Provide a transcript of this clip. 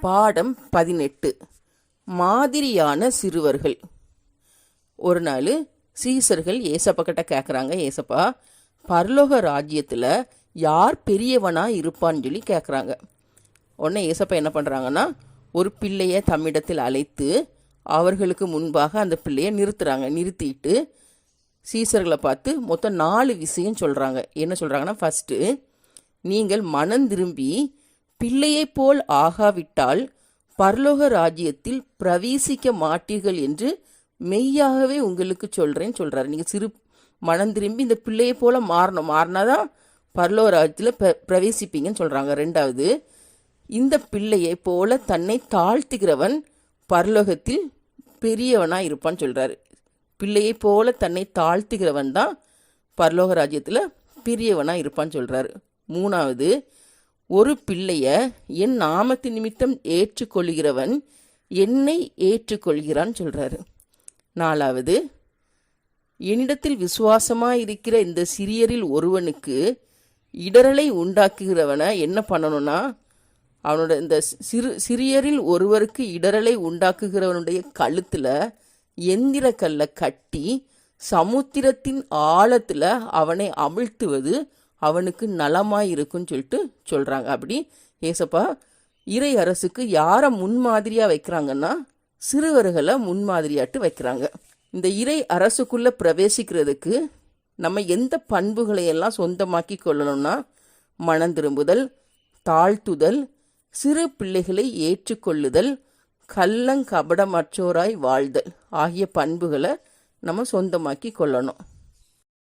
பாடம் பதினெட்டு. மாதிரியான சிறுவர்கள். ஒரு நாள் சீசர்கள் ஏசப்பா கிட்ட கேட்குறாங்க ஏசப்பா பரலோக ராஜ்யத்தில் யார் பெரியவனாக இருப்பான்னு சொல்லி கேட்குறாங்க உடனே ஏசப்பா என்ன பண்ணுறாங்கன்னா ஒரு பிள்ளையை தம்மிடத்தில் அழைத்து அவர்களுக்கு முன்பாக அந்த பிள்ளையை நிறுத்துறாங்க. நிறுத்திட்டு சீசர்களை பார்த்து மொத்தம் நாலு விஷயம் சொல்கிறாங்க என்ன சொல்கிறாங்கன்னா ஃபஸ்ட்டு நீங்கள் மனம் திரும்பி பிள்ளையைப் போல் ஆகாவிட்டால் பரலோக ராஜ்யத்தில் பிரவேசிக்க மாட்டீர்கள் என்று மெய்யாகவே உங்களுக்கு சொல்கிறேன்னு சொல்கிறாரு நீங்கள் சிறு மனம் திரும்பி இந்த பிள்ளையை போல் மாறணும். மாறினாதான் பரலோக ராஜ்யத்தில் பிர பிரவேசிப்பீங்கன்னு சொல்கிறாங்க ரெண்டாவது இந்த பிள்ளையை போல தன்னை தாழ்த்துகிறவன் பரலோகத்தில் பெரியவனாக இருப்பான்னு சொல்கிறாரு பிள்ளையை போல தன்னை தாழ்த்துகிறவன் தான் பரலோக ராஜ்யத்தில் பெரியவனாக இருப்பான்னு சொல்கிறாரு மூணாவது ஒரு பிள்ளைய என் நாமத்து நிமித்தம் ஏற்றுக்கொள்கிறவன் என்னை ஏற்றுக்கொள்கிறான்னு சொல்கிறாரு நாலாவது என்னிடத்தில் விசுவாசமாக இருக்கிற இந்த சிறியரில் ஒருவனுக்கு இடரலை உண்டாக்குகிறவனை என்ன பண்ணணும்னா அவனோட இந்த சிறு சிறியரில் ஒருவருக்கு இடரலை உண்டாக்குகிறவனுடைய கழுத்தில் எந்திர கல்லை கட்டி சமுத்திரத்தின் ஆழத்தில் அவனை அமிழ்த்துவது அவனுக்கு நலமாக இருக்குன்னு சொல்லிட்டு சொல்கிறாங்க அப்படி ஏசப்பா இறை அரசுக்கு யாரை முன்மாதிரியாக வைக்கிறாங்கன்னா சிறுவர்களை முன்மாதிரியாட்டு வைக்கிறாங்க. இந்த இறை அரசுக்குள்ளே பிரவேசிக்கிறதுக்கு நம்ம எந்த பண்புகளை எல்லாம் சொந்தமாக்கி கொள்ளணும்னா மனம் திரும்புதல் தாழ்த்துதல் சிறு பிள்ளைகளை ஏற்றுக்கொள்ளுதல் கள்ளங்கபடமற்றோராய் வாழ்தல் ஆகிய பண்புகளை நம்ம சொந்தமாக்கி கொள்ளணும்.